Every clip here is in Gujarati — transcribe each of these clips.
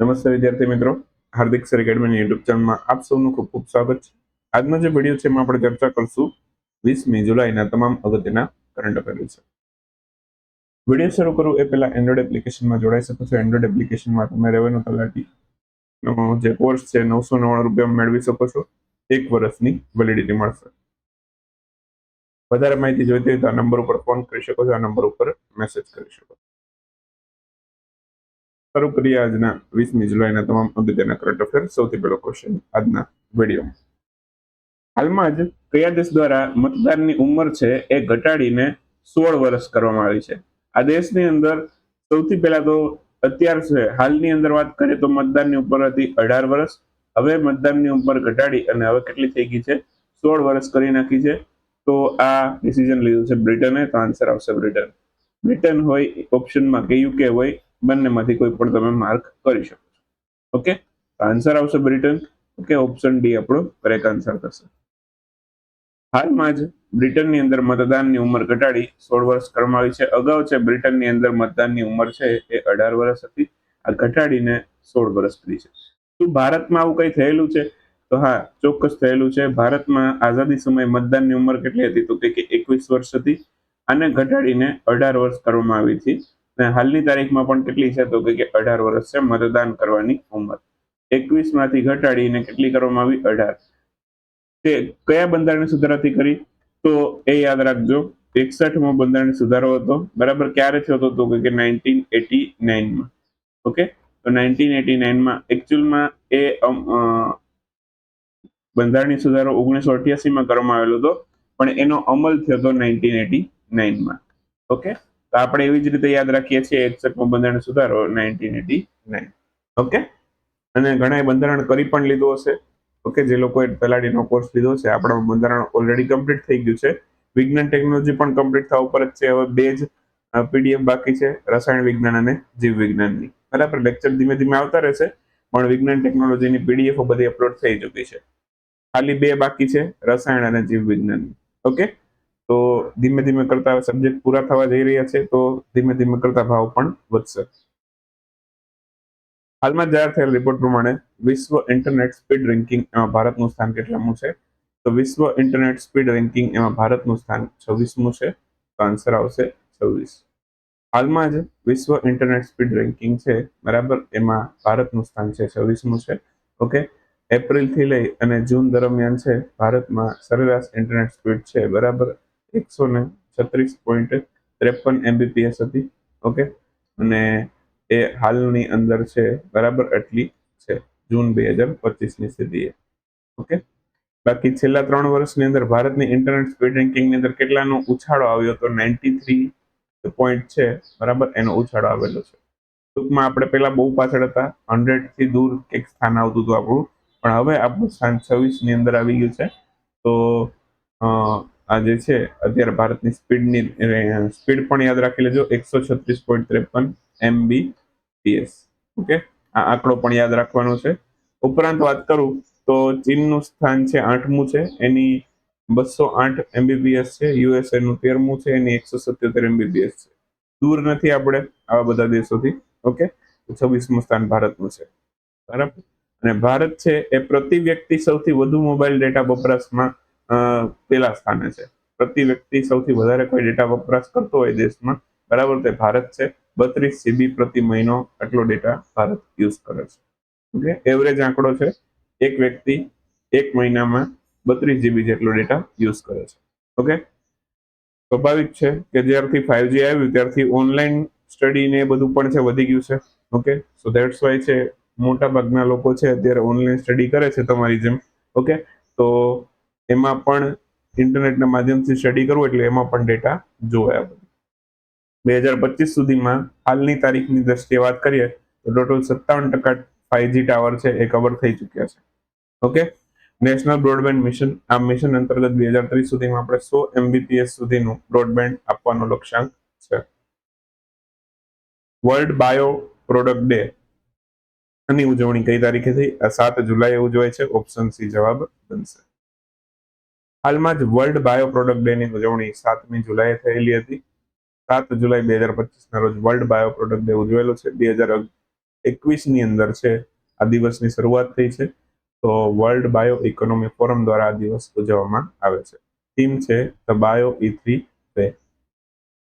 નમસ્તે વિદ્યાર્થી મિત્રો. હાર્દિક સર એકેડમીની યુટ્યુબ ચેનલમાં આપ સૌનું ખૂબ ખૂબ સ્વાગત છે. આજનો જે વીડિયો છે એમાં આપણે ચર્ચા કરશું વીસમી જુલાઈના તમામ અગત્યના કરંટ અફેર વિશે. વીડિયો શરૂ કરું એ પહેલા એન્ડ્રોઈડ એપ્લિકેશનમાં જોડાઈ શકો છો. એન્ડ્રોઈડ એપ્લિકેશનમાં તમે રેવન્યુ તલાટી જે કોર્સ છે નવસો નવ્વાણું રૂપિયા મેળવી શકો છો. એક વર્ષની વેલિડિટી મળશે. વધારે માહિતી જોઈતી હોય તો આ નંબર ઉપર ફોન કરી શકો છો. આ નંબર ઉપર મેસેજ કરી શકો છો. શરૂ કરીએ આજના વીસમી જુલાઈના તમામ અગત્યના કરંટ અફેર સૌથી પહેલો ક્વેશ્ચન આજના વિડીયોમાં હાલમાં જ કયા દેશ દ્વારા મતદાનની ઉંમર છે એ ઘટાડીને સોળ વર્ષ કરવામાં આવી છે? આ દેશની અંદર સૌથી પહેલા તો અત્યાર છે, હાલની અંદર વાત કરીએ તો મતદાનની ઉપર હતી અઢાર વર્ષ. હવે મતદાનની ઉંમર ઘટાડી અને હવે કેટલી થઈ ગઈ છે? સોળ વર્ષ કરી નાખી છે. તો આ ડિસિઝન લીધું છે બ્રિટને. તો આન્સર આવશે બ્રિટન. બ્રિટન હોય ઓપ્શનમાં કે યુકે હોય બંનેમાંથી કોઈ પણ તમે માર્ક કરી શકો છો. ઓકે આન્સર આવશે બ્રિટન ઓકે ઓપ્શન ડી આપણો કરેક્ટ આન્સર થશે. હાલમાં જ બ્રિટનની અંદર મતદાનની ઉંમર ઘટાડી સોળ વર્ષ કરવામાં આવી છે. અગાઉ છે બ્રિટનની અંદર મતદાનની ઉંમર છે એ અઢાર વર્ષ હતી. આ ઘટાડીને સોળ વર્ષ કરી છે. શું ભારતમાં આવું કંઈ થયેલું છે? તો હા, ચોક્કસ થયેલું છે. ભારતમાં આઝાદી સમયે મતદાનની ઉંમર કેટલી હતી? તો કે એકવીસ વર્ષ હતી. આને ઘટાડીને અઢાર વર્ષ કરવામાં આવી હતી. અને હાલની તારીખમાં પણ કેટલી છે તો કે અઢાર વર્ષ છે મતદાન કરવાની ઉંમર. એકવીસમાંથી ઘટાડીને કેટલી કરવામાં આવી? અઢાર. તે કયા બંધારણ સુધારાથી કરી? તો એ યાદ રાખજો, એકસઠમાં બંધારણ સુધારો હતો. બરાબર ક્યારે થયો હતો તો કે નાઇન્ટીન એટી નાઇનમાં. ઓકે? તો નાઇન્ટીન એટી નાઇનમાં એકચ્યુઅલમાં એ બંધારણીય સુધારો ઓગણીસો અઠ્યાસીમાં કરવામાં આવેલો હતો, પણ એનો અમલ થયો હતો નાઇન્ટીન એટી નાઇનમાં. ઓકે? તો આપણે એવી જ રીતે યાદ રાખીએ છીએ એકસઠમો બંધારણ સુધારો નાઇન્ટીન એટી નાઇન ઓકે અને ઘણા બંધારણ કરી પણ લીધું હશે. ઓકે જે લોકોએ તલાટીનો કોર્સ લીધો છે આપણો બંધારણ ઓલરેડી કમ્પ્લીટ થઈ ગયું છે. વિજ્ઞાન ટેકનોલોજી પણ કમ્પ્લીટ થવા ઉપર જ છે. હવે બે જ પીડીએફ બાકી છે રસાયણ વિજ્ઞાન અને જીવ વિજ્ઞાનની. બરાબર? લેક્ચર ધીમે ધીમે આવતા રહેશે પણ વિજ્ઞાન ટેકનોલોજીની પીડીએફ બધી અપલોડ થઈ ચૂકી છે. ખાલી બે બાકી છે રસાયણ અને જીવ વિજ્ઞાનની. ઓકે તો ધીમે ધીમે કરતા સબ્જેક્ટ પૂરા થવા જઈ રહ્યા છે, તો ધીમે ધીમે કરતા ભાવ પણ વધશે. હાલમાં જાહેર થયેલ રિપોર્ટ પ્રમાણે વિશ્વ ઇન્ટરનેટ સ્પીડ રેન્કિંગ એમાં ભારતનું સ્થાન કેટલામું છે? તો વિશ્વ ઇન્ટરનેટ સ્પીડ રેન્કિંગ એમાં ભારતનું સ્થાન છવ્વીસમું છે, તો આન્સર આવશે છવ્વીસ. હાલમાં જ વિશ્વ ઇન્ટરનેટ સ્પીડ રેન્કિંગ છે, બરાબર? એમાં ભારતનું સ્થાન છે, છવ્વીસમું છે. ઓકે? એપ્રિલથી લઈ અને જૂન દરમિયાન છે, ભારતમાં સરેરાશ ઇન્ટરનેટ સ્પીડ છે, બરાબર? એકસો ને છત્રીસ પોઈન્ટ ત્રેપન એમબીપીએસ હતી. ઓકે? અને એ હાલની અંદર છે, બરાબર એટલી છે, જૂન બે હજાર પચીસની સ્થિતિએ ઓકે? બાકી છેલ્લા ત્રણ વર્ષની અંદર ભારતની ઇન્ટરનેટ સ્પીડ રેન્કિંગની અંદર કેટલાનો ઉછાળો આવ્યો તો નાઇન્ટી થ્રી પોઈન્ટ છે, બરાબર? એનો ઉછાળો આવેલો છે. ટૂંકમાં આપણે પહેલા બહુ પાછળ હતા હંડ્રેડ દૂર એક સ્થાન આવતું હતું આપણું. પણ હવે આપણું સ્થાન છવ્વીસની અંદર આવી ગયું છે. તો આ જે છે, અત્યારે ભારતની સ્પીડની સ્પીડ પણ યાદ રાખી લેજો, એકસો છત્રીસ પોઈન્ટ ત્રેપન એમબી પીએસ ઓકે? આ આંકડો પણ યાદ રાખવાનો છે. ઉપરાંત વાત કરું તો ચીનનું સ્થાન છે આઠમું છે, એની બસો આઠ એમબીબીએસ છે યુએસએ નું તેરમું છે, એની એકસો સત્યોતેર એમબીબીએસ છે. દૂર નથી આપણે આવા બધા દેશોથી, ઓકે? છવ્વીસમું સ્થાન ભારતનું છે. બરાબર? અને ભારત છે એ પ્રતિ વ્યક્તિ સૌથી વધુ મોબાઈલ ડેટા વપરાશમાં પેલા સ્થાને છે. પ્રતિ વ્યક્તિ સૌથી વધારે કોઈ ડેટા વપરાશ કરતો હોય દેશમાં, બરાબર? તે ભારત છે. બત્રીસ જીબી પ્રતિ મહિનો આટલો ડેટા ભારત યુઝ કરે છે. ઓકે? એવરેજ આંકડો છે. એક વ્યક્તિ એક મહિનામાં બત્રીસ જીબી જેટલો ડેટા યુઝ કરે છે. ઓકે? સ્વાભાવિક છે કે જ્યારથી ફાઈવજી આવ્યું, ત્યારથી ઓનલાઈન સ્ટડી ને બધું પણ છે, વધી ગયું છે. ઓકે? સો ધેટ્સ વાય છે મોટા ભાગના લોકો છે, અત્યારે ઓનલાઈન સ્ટડી કરે છે તમારી જેમ. ઓકે? તો એમાં પણ ઇન્ટરનેટના માધ્યમથી સ્ટડી કરવું એટલે એમાં પણ ડેટા જોવાયા બે હજાર પચીસ સુધીમાં હાલની તારીખની દ્રષ્ટિએ વાત કરીએ, તો ટોટલ સત્તાવન ટકા ફાઈવજી ટાવર છે એ કવર થઈ ચૂક્યા છે. ઓકે નેશનલ બ્રોડબેન્ડ મિશન આ મિશન અંતર્ગત બે હજાર ત્રીસ સુધીમાં આપણે સો એમબીપીએસ સુધીનું બ્રોડબેન્ડ આપવાનો લક્ષ્યાંક છે. વર્લ્ડ બાયો પ્રોડક્ટ ડે ની ઉજવણી કઈ તારીખે થઈ? આ સાત જુલાઈએ ઉજવાય છે. ઓપ્શન સી જવાબ બનશે. હાલમાં જ વર્લ્ડ બાયો પ્રોડક્ટ ડે ની ઉજવણી સાતમી જુલાઈએ થયેલી હતી. સાત જુલાઈ બે હજાર પચીસના રોજ વર્લ્ડ બાયો પ્રોડક્ટ ડે ઉજવેલો છે. બે હજાર એકવીસની અંદર છે. આ દિવસની શરૂઆત થઈ છે. તો વર્લ્ડ બાયો ઇકોનોમી ફોરમ દ્વારા આ દિવસ ઉજવવામાં આવે છે. થીમ છે the bio three way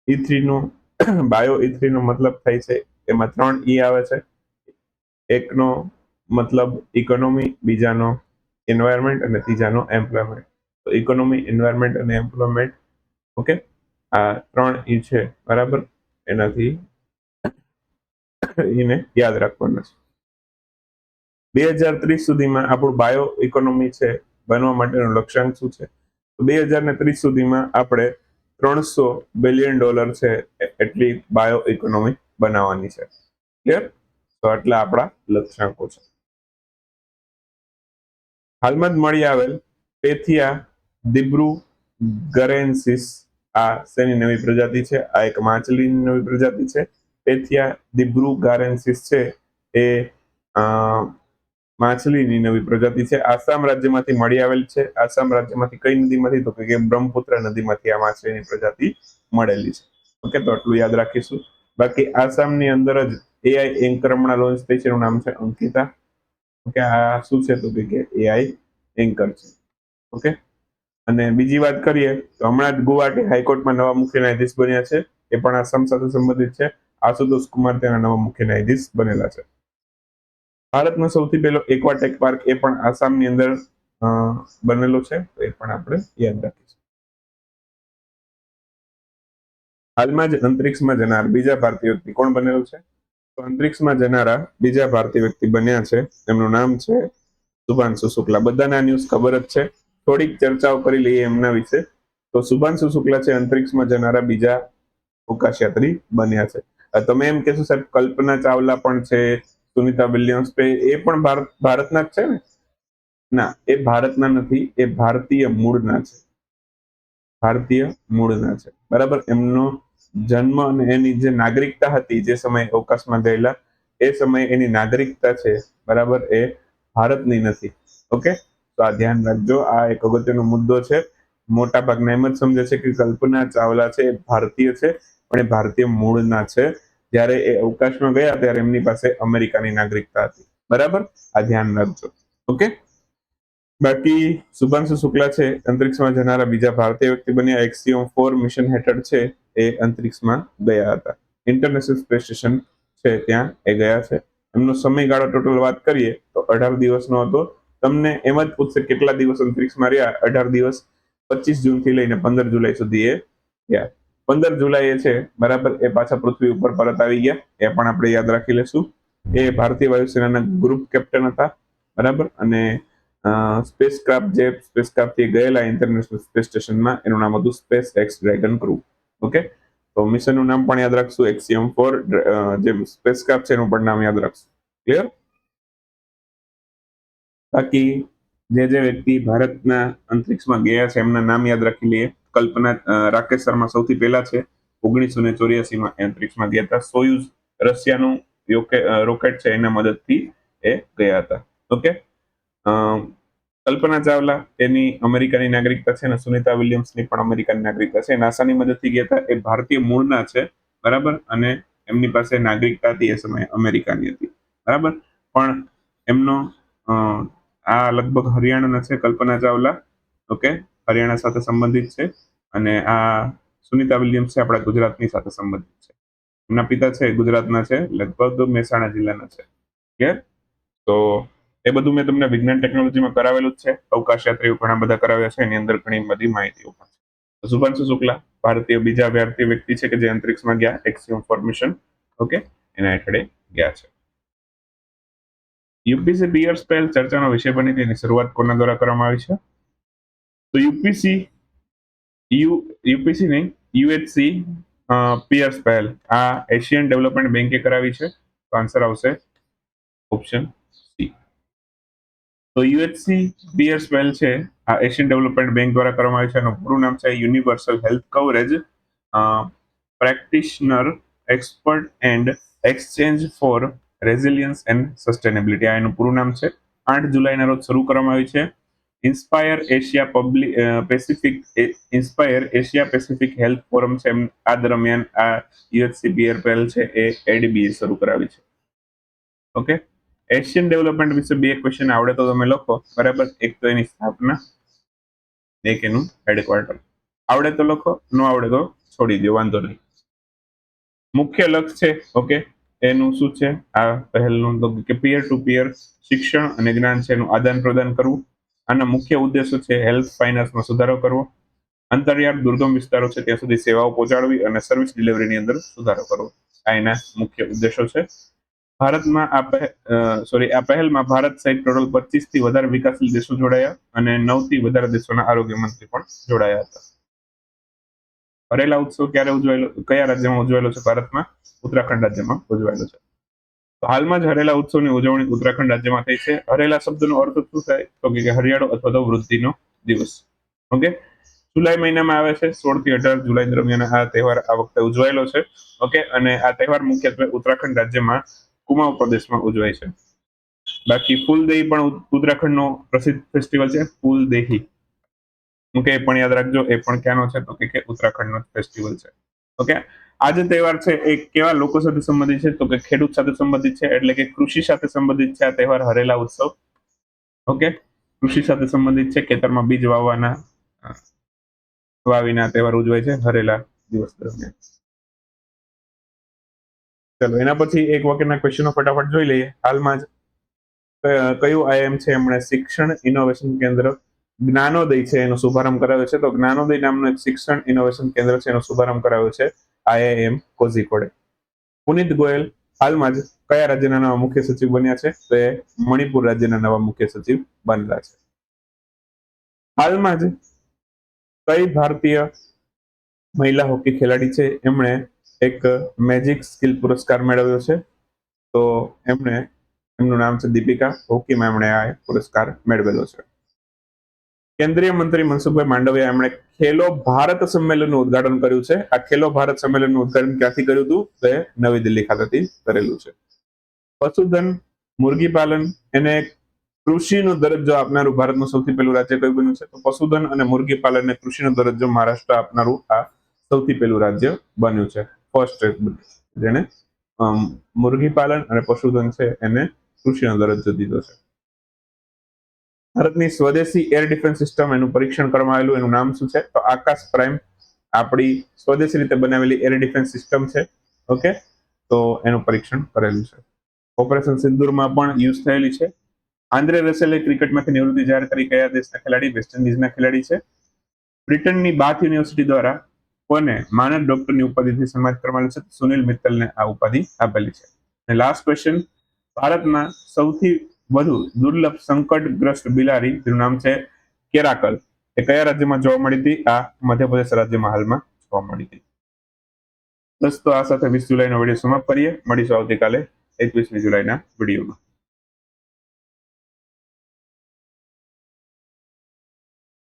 E થ્રીનો bio E થ્રીનો મતલબ થાય છે, એમાં ત્રણ ઈ આવે છે. એકનો મતલબ ઇકોનોમી બીજાનો એન્વાયરમેન્ટ અને ત્રીજાનો એમ્પ્લોયમેન્ટ ઇકોનોમી એન્વાયરમેન્ટ અને એમ્પ્લોયમેન્ટ ઓકે આ ત્રણ ઈ છે, બરાબર? એનાથી એને યાદ રાખવાના છે. બે હજાર ત્રીસ સુધીમાં આપણું બાયો ઇકોનોમી છે, બનવા માટેનું લક્ષ્યાંક શું છે? બે હજાર ને ત્રીસ સુધીમાં આપણે ત્રણસો બિલિયન ડોલર છે એટલી બાયો ઇકોનોમી બનાવવાની છે. ક્લિયર તો આટલા આપણા લક્ષ્યાંકો છે. હાલમાં જ મળી આવેલ પેથિયા દિબ્રુ ગરેન્સિસ આ શેની નવી પ્રજાતિ છે? આ એક માછલીની નવી પ્રજાતિ છે. પેથિયા દિબ્રુ ગારેન્સિસ છે. એ માછલીની નવી પ્રજાતિ છે. આસામ રાજ્યમાંથી મળી આવેલ છે. આસામ રાજ્યમાંથી કઈ નદીમાંથી? તો કે બ્રહ્મપુત્ર નદીમાંથી આ માછલીની પ્રજાતિ મળેલી છે. ઓકે, તો આટલું યાદ રાખીશું. બાકી આસામની અંદર જ એઆઈ એન્કર હમણાં લોન્ચ થઈ છે. એનું નામ છે અંકિતા. ઓકે, આ શું છે તો કે એઆઈ એન્કર છે. ઓકે? અને બીજી વાત કરીએ, તો હમણાં જ ગુવાહાટી હાઈકોર્ટમાં નવા મુખ્ય ન્યાયાધીશ બન્યા છે. એ પણ આસામ સાથે સંબંધિત છે. આશુતોષ કુમાર તેના નવા મુખ્ય ન્યાયાધીશ બનેલા છે. ભારતનો સૌથી પહેલો એક્વાટેક પાર્ક એ પણ આસામની અંદર બનેલો છે. એ પણ આપણે યાદ રાખીશું. હાલમાં જ અંતરિક્ષમાં જનાર બીજા ભારતીય વ્યક્તિ કોણ બનેલું છે? તો અંતરિક્ષમાં જનારા બીજા ભારતીય વ્યક્તિ બન્યા છે. એમનું નામ છે શુભાંશુ શુક્લા બધાને આ ન્યૂઝ ખબર જ છે. થોડીક ચર્ચાઓ કરી લઈએ એમના વિશે. તો શુભાંશુ શુક્લા છે અંતરિક્ષમાં જનારા બીજા અવકાશયાત્રી બન્યા છે. તમે એમ કહેશો સાહેબ, કલ્પના ચાવલા પણ છે, સુનિતા વિલિયમ્સ એ પણ ભારત, ભારતના જ છે ને? ના, એ ભારતના નથી, એ ભારતીય મૂળના છે. ભારતીય મૂળના છે. બરાબર? એમનો જન્મ અને એની જે નાગરિકતા હતી જે સમયે અવકાશમાં ગયેલા, એ સમયે એની નાગરિકતા છે. બરાબર? એ ભારતની નથી. ઓકે? તો આ ધ્યાન રાખજો. આ એક અગત્યનો મુદ્દો છે. મોટા ભાગના એમ જ સમજે છે કે કલ્પના ચાવલા છે ભારતીય છે, પણ એ ભારતીય મૂળના છે. જ્યારે એ અવકાશમાં ગયા ત્યારે એમની પાસે અમેરિકાની નાગરિકતા હતી. બરાબર? આ ધ્યાન રાખજો. ઓકે? બાકી શુભાંશુ શુક્લા છે, અંતરિક્ષમાં જનારા બીજા ભારતીય વ્યક્તિ બન્યા. એક્સિયમ ફોર મિશન હેઠળ છે એ અંતરિક્ષમાં ગયા હતા. ઇન્ટરનેશનલ સ્પેસ સ્ટેશન છે ત્યાં એ ગયા છે. એમનો સમયગાળો ટોટલ વાત કરીએ તો અઢાર દિવસનો હતો. તમને એમ જ પૂછશે કેટલા દિવસ અંતરિક્ષમાં રહ્યા? અઢાર દિવસ. પચીસ જૂનથી લઈને પંદર જુલાઈ સુધી એ ગયા પંદર જુલાઈ છે, બરાબર, એ પાછા પૃથ્વી ઉપર પરત આવી ગયા. એ પણ આપણે યાદ રાખી લેશું. એ ભારતીય વાયુસેનાના ગ્રુપ કેપ્ટન હતા, બરાબર? અને સ્પેસ ક્રાફ્ટ જે સ્પેસ ક્રાફ્ટથી ગયેલા ઇન્ટરનેશનલ સ્પેસ સ્ટેશનમાં એનું નામ હતું SpaceX Dragon crew okay તો મિશનનું નામ પણ યાદ રાખશું. એક્સિયમ ફોર જે સ્પેસ ક્રાફ્ટ છે એનું પણ નામ યાદ રાખશું. ક્લિયર બાકી જે જે વ્યક્તિ ભારતના અંતરિક્ષમાં ગયા છે, એમના નામ યાદ રાખી લઈએ. કલ્પના રાકેશ શર્મા સૌથી પહેલા છે, ઓગણીસો ને ચોર્યાસીમાં અંતરિક્ષમાં ગયા હતા. સોયુઝ રશિયાનું રોકેટ છે, એના મદદથી એ ગયા હતા. ઓકે? કલ્પના ચાવલા એની અમેરિકાની નાગરિકતા છે અને સુનિતા વિલિયમ્સની પણ અમેરિકાની નાગરિકતા છે. નાસાની મદદથી ગયા હતા. એ ભારતીય મૂળના છે, બરાબર? અને એમની પાસે નાગરિકતા હતી એ સમયે અમેરિકાની હતી. બરાબર? પણ એમનો આ લગભગ હરિયાણાના છે, કલ્પના ચાવલા. ઓકે હરિયાણા સાથે સંબંધિત છે. અને આ સુનિતા વિલિયમ્સ છે, આપણા ગુજરાતની સાથે સંબંધિત છે. એમના પિતા છે, ગુજરાતના છે, લગભગ મહેસાણા જિલ્લાના છે. ક્લિયર તો એ બધું મેં તમને વિજ્ઞાન ટેકનોલોજીમાં કરાવેલું જ છે. અવકાશ યાત્રીઓ ઘણા બધા કરાવ્યા છે. એની અંદર ઘણી બધી માહિતીઓ પણ છે. શુભાંશુ શુક્લા, ભારતીય બીજા ભારતીય વ્યક્તિ છે કે જે અંતરિક્ષમાં ગયા એક્સિયમ ફોર્મેશન ઓકે એના હેઠળે ગયા છે. યુપીસી પિયર સ્પેલ ચર્ચાનો વિષય બની તેની શરૂઆત કોના દ્વારા કરવામાં આવી છે? તો યુપીસી, યુ, યુપીસી નહીં, યુએચસી પિયર્સ પહેલ આ એશિયન ડેવલપમેન્ટ બેન્કે કરાવી છે. તો આન્સર આવશે ઓપ્શન સી તો યુએચસી પિયર્સ પહેલ છે, આ એશિયન ડેવલપમેન્ટ બેંક દ્વારા કરવામાં આવી છે. એનું પૂરું નામ છે universal health coverage practitioner expert and exchange for resilience and sustainability આ એનું પૂરું નામ છે. આઠ જુલાઈના રોજ શરૂ કરવામાં આવી છે. Inspire Asia public Pacific inspire Asia Pacific health forum છે. આ દરમિયાન આ યુએચસીપીઆર પહેલ છે એ એડીબીએ શરૂ કરાવી છે. ઓકે એશિયન ડેવલપમેન્ટ વિશે બે ક્વેશ્ચન આવડે તો તમે લખો. બરાબર? એક તો એની સ્થાપના, એક એનું હેડક્વાર્ટર આવડે તો લખો, ન આવડે તો છોડી દો વાંધો નહીં. મુખ્ય લક્ષ્ય છે ઓકે એનું શું છે? આ પહેલનું તો કે પીયર ટુ પીયર શિક્ષણ અને જ્ઞાન છે એનું આદાન પ્રદાન કરવું. આના મુખ્ય ઉદ્દેશો છે હેલ્થ ફાઇનાન્સમાં સુધારો કરવો. અંતરિયાળ, દુર્ગમ વિસ્તારો છે ત્યાં સુધી સેવાઓ પહોંચાડવી અને સર્વિસ ડિલિવરીની અંદર સુધારો કરવો. આ એના મુખ્ય ઉદ્દેશો છે. ભારતમાં આ સોરી આ પહેલમાં ભારત સહિત ટોટલ પચીસથી વધારે વિકાસશીલ દેશો જોડાયા અને નવથી વધારે દેશોના આરોગ્ય મંત્રી પણ જોડાયા હતા. હરેલા ઉત્સવ ક્યારે ઉજવાયેલો, કયા રાજ્યમાં ઉજવાયેલો છે ભારતમાં? ઉત્તરાખંડ રાજ્યમાં ઉજવાયેલો છે. હાલમાં જ હરેલા ઉત્સવની ઉજવણી ઉત્તરાખંડ રાજ્યમાં થઈ છે. હરેલા શબ્દનો અર્થ શું થાય? તો કે હરિયાળો અથવા તો વૃદ્ધિનો દિવસ. ઓકે? જુલાઈ મહિનામાં આવે છે. સોળથી અઢાર જુલાઈ દરમિયાન આ તહેવાર આ વખતે ઉજવાયેલો છે. ઓકે? અને આ તહેવાર મુખ્યત્વે ઉત્તરાખંડ રાજ્યમાં કુમાઉ પ્રદેશમાં ઉજવાય છે. બાકી ફૂલદેહી પણ ઉત્તરાખંડનો પ્રસિદ્ધ ફેસ્ટિવલ છે. ફૂલદેહી. ઓકે એ પણ યાદ રાખજો, એ પણ ક્યાંનો છે તો કે ઉત્તરાખંડનો ફેસ્ટિવલ છે. ઓકે આ જે તહેવાર છે, એ કેવા લોકો સાથે સંબંધિત છે? તો કે ખેડૂત સાથે સંબંધિત છે, એટલે કે કૃષિ સાથે સંબંધિત છે આ તહેવાર હરેલા ઉત્સવ. ઓકે કૃષિ સાથે સંબંધિત છે, ખેતરમાં બીજ વાવવાના વાવીના તહેવાર ઉજવાય છે હરેલા દિવસ દરમિયાન. ચલો, એના પછી એક વાક્યના ક્વેશ્ચનો ફટાફટ જોઈ લઈએ. હાલમાં જ કયું આઈએમ છે એમણે શિક્ષણ ઇનોવેશન કેન્દ્ર? જ્ઞાનોદય છે, એનો શુભારંભ કરાવ્યો છે. તો જ્ઞાનોદય નામનું એક શિક્ષણ ઇનોવેશન કેન્દ્ર છે, એનો શુભારંભ કરાવ્યો છે, આઈઆઈએમ કોઝીકોડે. પુનિત ગોયલ હાલમાં જ કયા રાજ્યના નવા મુખ્ય સચિવ બન્યા છે? તો એ મણિપુર રાજ્યના નવા મુખ્ય સચિવ બનેલા છે. હાલમાં જ કઈ ભારતીય મહિલા હોકી ખેલાડી છે? એમણે એક મેજિક સ્કિલ પુરસ્કાર મેળવ્યો છે. તો એમણે, એમનું નામ છે દીપિકા, હોકીમાં એમણે આ પુરસ્કાર મેળવેલો છે. કેન્દ્રીય મંત્રી મનસુખભાઈ માંડવિયા એમણે ખેલો ભારત સંમેલનનું ઉદઘાટન કર્યું છે. આ ખેલો ભારત સંમેલનનું ઉદઘાટન ક્યાંથી કર્યું હતું? તે નવી દિલ્હી ખાતેથી કરેલું છે. પશુધન મુરગી પાલન એને કૃષિનો દરજ્જો આપનારું ભારતનું સૌથી પહેલું રાજ્ય કયું બન્યું છે? તો પશુધન અને મુરગી પાલનને કૃષિનો દરજ્જો મહારાષ્ટ્ર આપનારું આ સૌથી પહેલું રાજ્ય બન્યું છે. ફર્સ્ટ જેને મુરગી પાલન અને પશુધન છે એને કૃષિનો દરજ્જો દીધો છે. ભારતની સ્વદેશી એર ડિફેન્સ સિસ્ટમ એનું પરીક્ષણ કરવામાં આવેલું, એનું નામ શું છે? તો આકાશ પ્રાઇમ આપણી સ્વદેશી રીતે બનાવેલી એર ડિફેન્સ સિસ્ટમ છે. ઓકે તો એનું પરીક્ષણ કરેલું છે. ઓપરેશન સિંદુરમાં પણ યુઝ થયેલી છે. આંદ્રે રસેલે ક્રિકેટમાંથી નિવૃત્તિ જાહેર કરી કયા દેશના ખેલાડી? વેસ્ટ ઇન્ડિઝના ખેલાડી છે. બ્રિટનની બાથ યુનિવર્સિટી દ્વારા કોને માનદ ડોક્ટરની ઉપાધિથી સન્માનિત કરવામાં છે? સુનિલ મિત્તલને આ ઉપાધિ આપેલી છે. અને લાસ્ટ ક્વેશ્ચન ભારતમાં સૌથી વધુ દુર્લભ સંકટગ્રસ્ત બિલાડી, જેનું નામ છે કેરાકલ. એ કયા રાજ્યમાં જોવા મળી હતી? આ મધ્યપ્રદેશ રાજ્યમાં હાલમાં જોવા મળી હતી. બસ તો આ સાથે વીસ જુલાઈનો વીડિયો સમાપ્ત કરીએ. મળીશું આવતીકાલે એકવીસમી જુલાઈના વિડીયોમાં.